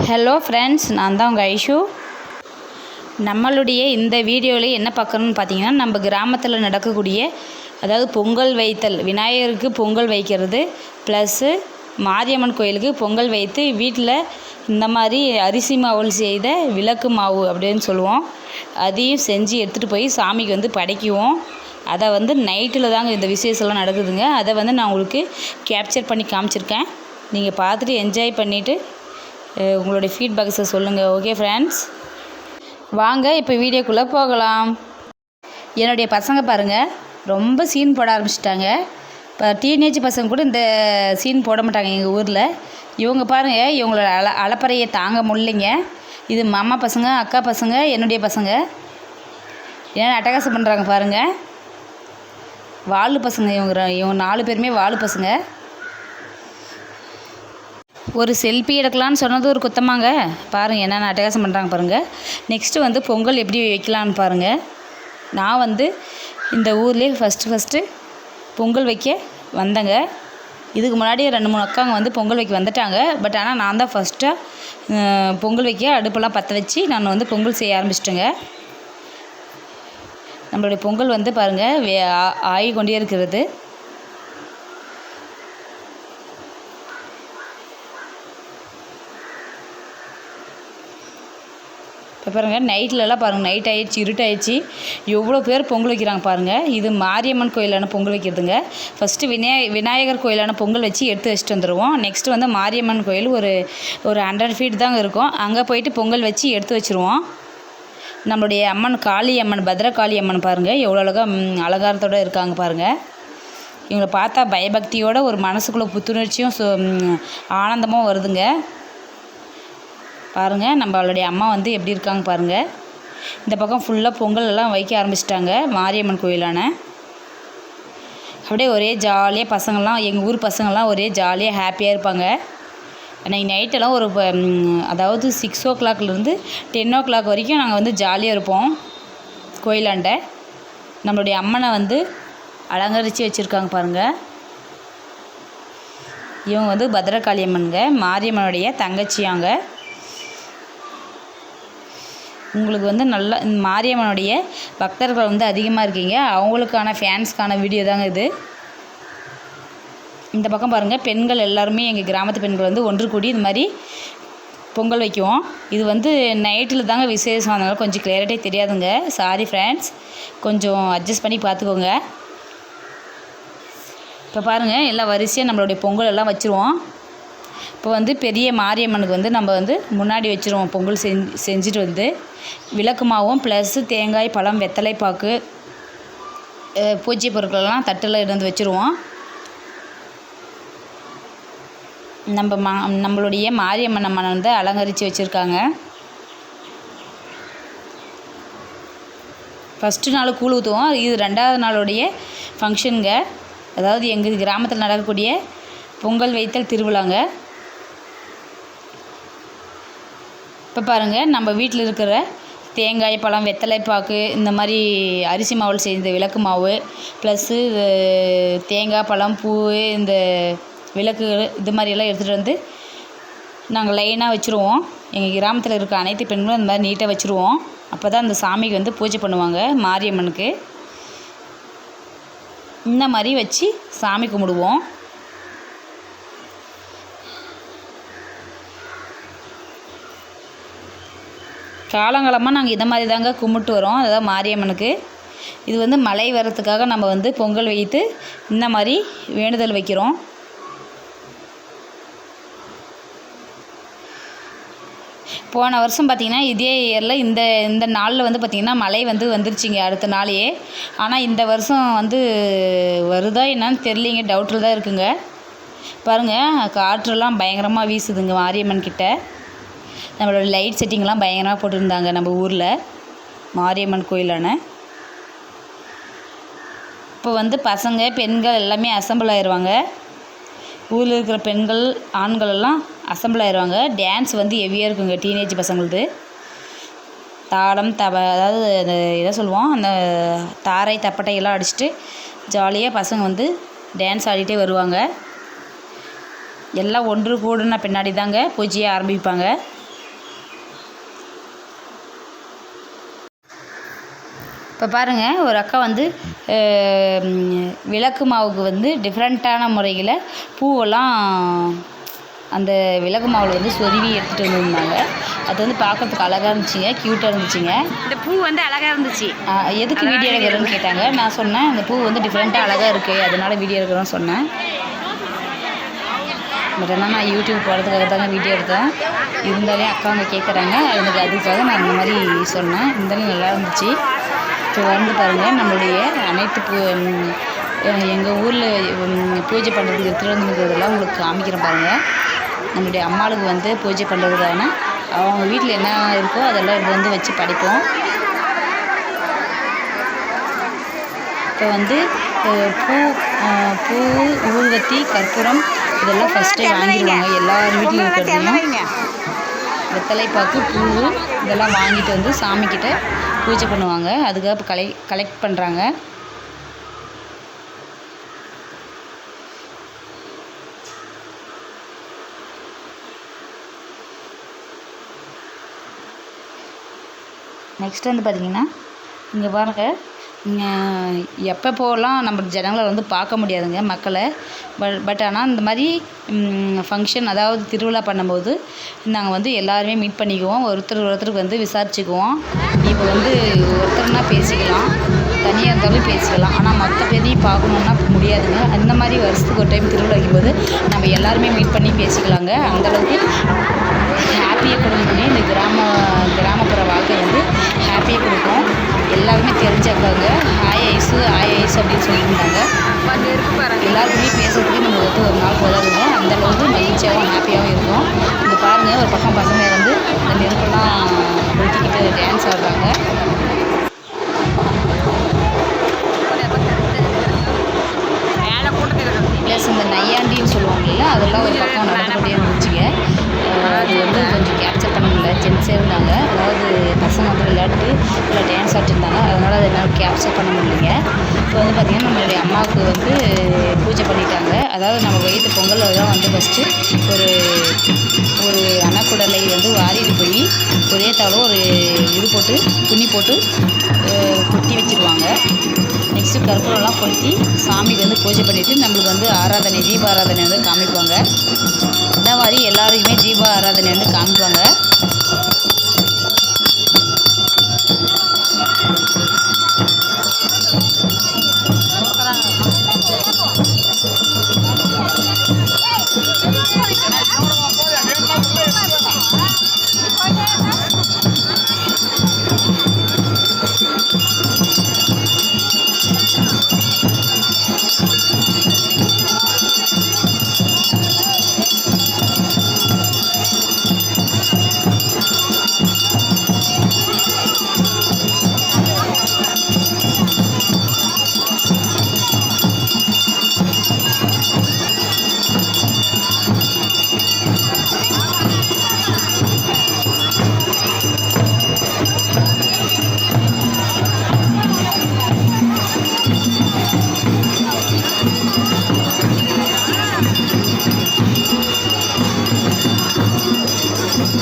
Hello friends நான் தான் உங்கள் ஐஷு. நம்மளுடைய இந்த வீடியோவில் என்ன பார்க்கணும்னு பார்த்தீங்கன்னா நம்ம கிராமத்தில் நடக்கக்கூடிய அதாவது பொங்கல் வைத்தல் விநாயகருக்கு பொங்கல் வைக்கிறது ப்ளஸ்ஸு மாரியம்மன் கோயிலுக்கு பொங்கல் வைத்து வீட்டில் இந்த மாதிரி அரிசி மாவில் செய்த விளக்கு மாவு அப்படின்னு சொல்லுவோம். அதையும் செஞ்சு எடுத்துகிட்டு போய் சாமிக்கு வந்து படைக்குவோம். அதை வந்து நைட்டில் தாங்க இந்த விசேஷம்லாம் நடக்குதுங்க. அதை வந்து நான் உங்களுக்கு கேப்சர் பண்ணி காமிச்சிருக்கேன். நீங்கள் பார்த்துட்டு என்ஜாய் பண்ணிவிட்டு உங்களுடைய ஃபீட்பேக்ஸை சொல்லுங்கள் ஓகே ஃப்ரெண்ட்ஸ் வாங்க இப்போ வீடியோக்குள்ளே போகலாம். என்னுடைய பசங்க பாருங்கள் ரொம்ப சீன் போட ஆரம்பிச்சிட்டாங்க. இப்போ டீனேஜ் பசங்க கூட இந்த சீன் போட மாட்டாங்க எங்கள் ஊரில். இவங்க பாருங்கள் இவங்களோட அல அலப்பறையை தாங்க முடியலைங்க. இது மாமா பசங்க அக்கா பசங்க என்னுடைய பசங்க. ஏன்னா அட்டகாசம் பண்ணுறாங்க பாருங்கள் வாலு பசங்க இவங்க இவங்க நாலு பேருமே வாலு பசங்க. ஒரு செல்ஃபி எடுக்கலான்னு சொன்னது ஒரு குத்தமாங்க. பாருங்கள் என்னென்ன அட்டகாசம் பண்ணுறாங்க பாருங்கள் நெக்ஸ்ட்டு வந்து பொங்கல் எப்படி வைக்கலான்னு பாருங்கள் நான் வந்து இந்த ஊர்லேயே ஃபஸ்ட்டு ஃபஸ்ட்டு பொங்கல் வைக்க வந்தேங்க. இதுக்கு முன்னாடி ரெண்டு மூணு அக்காங்க வந்து பொங்கல் வைக்க வந்துட்டாங்க. பட் ஆனால் நான் தான் ஃபஸ்ட்டாக பொங்கல் வைக்க அடுப்பெல்லாம் பற்ற வச்சு நான் வந்து பொங்கல் செய்ய ஆரம்பிச்சிட்டேங்க. நம்மளுடைய பொங்கல் வந்து பாருங்கள் வே ஆ- ஆகி கொண்டே இருக்கிறது. பாருங்கள் நைட்லலாம் பாருங்கள் நைட் ஆயிடுச்சு இருட்டாயிடுச்சு. எவ்வளோ பேர் பொங்கல் வைக்கிறாங்க பாருங்கள் இது மாரியம்மன் கோயிலான பொங்கல் வைக்கிறதுங்க. ஃபஸ்ட்டு விநாய விநாயகர் கோயிலான பொங்கல் வச்சு எடுத்து வச்சுட்டு வந்துடுவோம் நெக்ஸ்ட்டு வந்து மாரியம்மன் கோயில் ஒரு ஒரு ஹண்ட்ரட் ஃபீட் தாங்க இருக்கும். அங்கே போயிட்டு பொங்கல் வச்சு எடுத்து வச்சுருவோம். நம்மளுடைய அம்மன் காளி அம்மன் பத்ரகாளி அம்மன் பாருங்கள் எவ்வளோ அழகாக அலங்காரத்தோடு அலங்காரத்தோட இருக்காங்க பாருங்கள் இவங்களை பார்த்தா பயபக்தியோட ஒரு மனசுக்குள்ளே புத்துணர்ச்சியும் சு ஆனந்தமும் வருதுங்க. பாருங்கள் நம்மளுடைய அம்மா வந்து எப்படி இருக்காங்க பாருங்கள் இந்த பக்கம் ஃபுல்லாக பொங்கல் எல்லாம் வைக்க ஆரம்பிச்சிட்டாங்க மாரியம்மன் கோயிலான. அப்படியே ஒரே ஜாலியாக பசங்கள்லாம் எங்கள் ஊர் பசங்கள்லாம் ஒரே ஜாலியாக ஹாப்பியாக இருப்பாங்க. அன்றைக்கி நைட்டெல்லாம் ஒரு ப- அதாவது சிக்ஸ் ஓ கிளாக்லேருந்து டென் ஓ கிளாக் வரைக்கும் நாங்கள் வந்து ஜாலியாக இருப்போம் கோயிலாண்ட. நம்மளுடைய அம்மனை வந்து அலங்கரித்து வச்சுருக்காங்க பாருங்கள் இவங்க வந்து பத்ரகாளி அம்மனுங்க மாரியம்மனுடைய தங்கச்சியாங்க. உங்களுக்கு வந்து நல்லா மாரியம்மனுடைய பக்தர்கள் வந்து அதிகமாக இருக்கீங்க. அவங்களுக்கான ஃபேன்ஸ்க்கான வீடியோ தாங்க இது. இந்த பக்கம் பாருங்கள் பெண்கள் எல்லாருமே எங்கள் கிராமத்து பெண்கள் வந்து ஒன்று கூடி இந்த மாதிரி பொங்கல் வைக்குவோம். இது வந்து நைட்டில் தாங்க விசேஷம் அதனால கொஞ்சம் கிளியரிட்டே தெரியாதுங்க. சாரி ஃப்ரெண்ட்ஸ் கொஞ்சம் அட்ஜஸ்ட் பண்ணி பார்த்துக்கோங்க. இப்போ பாருங்கள் எல்லாம் வரிசையாக நம்மளுடைய பொங்கல் எல்லாம் வச்சுருவோம். இப்போ வந்து பெரிய மாரியம்மனுக்கு வந்து நம்ம வந்து முன்னாடி வச்சுருவோம் பொங்கல் செஞ்சு செஞ்சுட்டு வந்து விளக்கு மாவும் ப்ளஸ்ஸு தேங்காய் பழம் வெத்தலை பாக்கு பூஜை பொருட்களெல்லாம் தட்டில் இருந்து வச்சுருவோம். நம்ம மா நம்மளுடைய மாரியம்மன் அம்மனை வந்து அலங்கரித்து வச்சுருக்காங்க. ஃபஸ்ட்டு நாள் கூழ் ஊற்றுவோம் இது ரெண்டாவது நாளுடைய ஃபங்க்ஷனுங்க அதாவது எங்கள் கிராமத்தில் நடக்கக்கூடிய பொங்கல் வைத்தல் திருவிழாங்க. இப்போ பாருங்கள் நம்ம வீட்டில் இருக்கிற தேங்காய் பழம் வெத்தலை பாக்கு இந்த மாதிரி அரிசி மாவில் செய்த விளக்கு மாவு ப்ளஸ்ஸு தேங்காய் பழம் பூ இந்த விளக்கு இது மாதிரியெல்லாம் எடுத்துகிட்டு வந்து நாங்கள் லைனாக வச்சுருவோம். எங்கள் கிராமத்தில் இருக்க அனைத்து பெண்களும் இந்த மாதிரி நீட்டாக வச்சுருவோம். அப்போ தான் அந்த சாமிக்கு வந்து பூஜை பண்ணுவாங்க மாரியம்மனுக்கு. இந்த மாதிரி வச்சு சாமி கும்பிடுவோம். காலங்காலமாக நாங்கள் இதை மாதிரி தாங்க கும்பிட்டு வரோம். அதாவது மாரியம்மனுக்கு. இது வந்து மழை வர்றதுக்காக நம்ம வந்து பொங்கல் வைத்து இந்த மாதிரி வேண்டுதல் வைக்கிறோம். போன வருஷம் பார்த்திங்கன்னா இதே இயரில் இந்த இந்த நாளில் வந்து பார்த்திங்கன்னா மழை வந்து வந்துருச்சுங்க அடுத்த நாளையே. ஆனால் இந்த வருஷம் வந்து வருதா என்னன்னு தெரியலிங்க. டவுட்டில் தான் இருக்குங்க. பாருங்கள் காற்றெல்லாம் பயங்கரமாக வீசுதுங்க மாரியம்மன் கிட்ட. நம்மளோட லைட் செட்டிங்லாம் பயங்கரமாக போட்டிருந்தாங்க நம்ம ஊரில். மாரியம்மன் கோயிலான. இப்போ வந்து பசங்க பெண்கள் எல்லாமே அசம்பிள் ஆயிடுவாங்க ஊரில் இருக்கிற பெண்கள் ஆண்கள் எல்லாம் அசம்பிள் ஆயிடுவாங்க டான்ஸ் வந்து ஹெவியாக இருக்குங்க டீனேஜ் பசங்களது. தாளம் தப அதாவது அந்த இதை சொல்லுவோம் அந்த தாரை தப்பட்டை எல்லாம் அடிச்சுட்டு ஜாலியாக பசங்க வந்து டான்ஸ் ஆடிட்டே வருவாங்க. எல்லாம் ஒன்று கூடின பின்னாடி தாங்க பூஜையை ஆரம்பிப்பாங்க. இப்போ பாருங்கள் ஒரு அக்கா வந்து விளக்கு மாவுக்கு வந்து டிஃப்ரெண்ட்டான முறையில் பூவெல்லாம் அந்த விளக்கு மாவில் வந்து சொருவி எடுத்துகிட்டு வந்திருந்தாங்க. அது வந்து பார்க்கறதுக்கு அழகாக இருந்துச்சுங்க க்யூட்டாக இருந்துச்சுங்க. இந்த பூ வந்து அழகா இருந்துச்சு. எதுக்கு வீடியோ எடுக்கிறேன்னு கேட்டாங்க. நான் சொன்னேன் அந்த பூ வந்து டிஃப்ரெண்ட்டாக அழகாக இருக்குது அதனால வீடியோ எடுக்கிறோன்னு சொன்னேன். பட் ஆனால் நான் யூடியூப் போடுறதுக்காக தாங்க வீடியோ எடுத்தேன். இருந்தாலே அக்கா அவங்க கேட்குறாங்க எனக்கு அதுக்காக நான் இந்த மாதிரி சொன்னேன். இருந்தாலும் நல்லா இருந்துச்சு. இப்போ வந்து பாருங்கள் நம்மளுடைய அனைத்து பூ எங்கள் ஊரில் பூஜை பண்ணுறதுக்கு வந்துருக்கிறதெல்லாம் உங்களுக்கு காமிக்கிறேன் பாருங்கள் நம்மளுடைய அம்மாளுக்கு வந்து பூஜை பண்ணுறதுக்கான அவங்க வீட்டில் என்ன இருக்கோ அதெல்லாம் இது வந்து வச்சு படிப்போம். இப்போ வந்து பூ பூ ஊதுவத்தி கற்பூரம் இதெல்லாம் ஃபஸ்ட்டே வாங்கிடுவாங்க. எல்லார் வீட்லையும் இருக்கிறதையும் வெத்தலைப்பாக்கு பூ இதெல்லாம் வாங்கிட்டு வந்து சாமிக்கிட்ட பூஜை பண்ணுவாங்க. அதுக்காக இப்போ கலை கலெக்ட் பண்ணுறாங்க நெக்ஸ்ட் வந்து பார்த்திங்கன்னா இங்கே பாருங்கள் எப்போ போகலாம் நம்ம ஜனங்களை வந்து பார்க்க முடியாதுங்க மக்களை. பட் பட் ஆனால் இந்த மாதிரி ஃபங்க்ஷன் அதாவது திருவிழா பண்ணும்போது நாங்கள் வந்து எல்லாருமே மீட் பண்ணிக்குவோம். ஒருத்தர் ஒருத்தருக்கு வந்து விசாரிச்சுக்குவோம். இப்போ வந்து ஒருத்தர்னா பேசிக்கலாம். தனியாக இருந்தாலும் பேசிக்கலாம். ஆனால் மற்ற பேரையும் பார்க்கணுன்னா முடியாதுங்க. அந்த மாதிரி வருஷத்துக்கு ஒரு டைம் திருவிழா வைக்கும்போது நம்ம எல்லாருமே மீட் பண்ணி பேசிக்கலாங்க. அந்தளவுக்கு ஹாப்பியை கொடுக்கக்கூடிய இந்த கிராம கிராமப்புற வாழ்க்கை வந்து ஹாப்பியை கொடுக்கும் எல்லாருமே தெரிஞ்சவங்க ஹாய் ஐஸு ஹாய் ஐஸ் அப்படின்னு சொல்லியிருந்தாங்க. எல்லாருக்குமே பேசுறதுக்கு நம்ம வந்து ஒரு நாள் போதாதுங்க. அந்த அளவுக்கு மகிழ்ச்சியாகவும் ஹாப்பியாகவும் இருக்கும் இங்கே பாருங்கள் ஒரு பக்கம் பசங்க இருந்து இந்த நெருப்பெல்லாம் கொளுத்திக்கிட்டு டான்ஸ் ஆடுறாங்க. ப்ளஸ் இந்த நையாண்டின்னு சொல்லுவாங்கல்ல அதெல்லாம் ஒரு பக்கம் நடந்துகிட்டே இருந்துச்சுங்க. அது வந்து கொஞ்சம் கேப்சர் பண்ண ஜென்ஸே இருந்தாங்க. அதாவது பசங்க வந்து விளையாட்டு இல்லை டான்ஸ் ஆட்டிருந்தாங்க அதனால் அதை என்னால் கேப்சர் பண்ண முடியலைங்க. இப்போ வந்து பார்த்திங்கன்னா நம்மளுடைய அம்மாவுக்கு வந்து பூஜை பண்ணிட்டாங்க. அதாவது நம்ம வயிற்று பொங்கலில் தான் வந்து ஃபஸ்ட்டு ஒரு ஒரு அணக்குடலை வந்து வாரிட்டு போய் ஒரே தவிர ஒரு இது போட்டு துணி போட்டு கொட்டி வச்சிருவாங்க. நெக்ஸ்ட்டு கற்பூரம்லாம் கொளுத்தி சாமிக்கு வந்து பூஜை பண்ணிவிட்டு நம்மளுக்கு வந்து ஆராதனை தீப ஆராதனை வந்து காமிப்பாங்க. இந்த மாதிரி எல்லாருக்குமே தீப ஆராதனை வந்து காமிப்பாங்க. Thank you.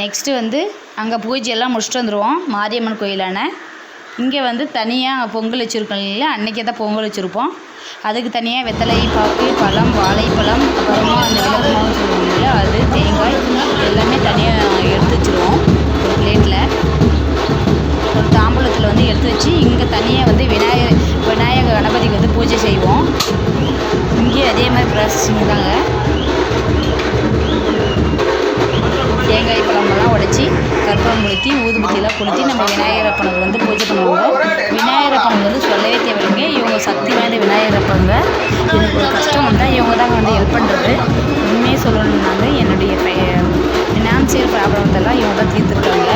நெக்ஸ்ட்டு வந்து அங்கே பூஜையெல்லாம் முடிச்சுட்டு வந்துடுவோம் மாரியம்மன் கோயிலான. இங்கே வந்து தனியாக பொங்கல் வச்சுருக்கோம் இல்லையா அன்றைக்கே தான் பொங்கல் வச்சுருப்போம். அதுக்கு தனியாக வெத்தலை பாக்கு பழம் வாழைப்பழம் அப்புறமா அந்த விளக்கமாக சொல்லுவாங்க இல்லையா? அது தேங்காய் எல்லாமே தனியாக எடுத்து வச்சுருவோம் ஒரு பிளேட்டில் ஒரு தாம்பூலத்தில் வந்து எடுத்து வச்சு இங்கே தனியாக வந்து விநாயகர் விநாயகர் கணபதிக்கு வந்து பூஜை செய்வோம். இங்கேயும் அதே மாதிரி ப்ராசஸிங் தாங்க தேங்காய் பழமெல்லாம் உடைச்சி கற்பூரம் கொளுத்தி ஊதுபத்தியெல்லாம் கொளுத்தி நம்ம விநாயகர் அப்பனுக்கு வந்து பூஜை பண்ணுவாங்க. விநாயகர் அப்பனுக்கு வந்து சொல்லவே தேவையில்லைங்க. இவங்க சக்தி வாய்ந்த விநாயகர் அப்பங்க எனக்கு ஒரு கஷ்டம் வந்தால் இவங்க தான் வந்து ஹெல்ப் பண்ணுறது உண்மையே உண்மையை சொல்லணும்னாங்க என்னுடைய ஃபினான்சியல் ப்ராப்ளத்தெல்லாம் இவங்க தான் தீர்த்துருக்காங்க.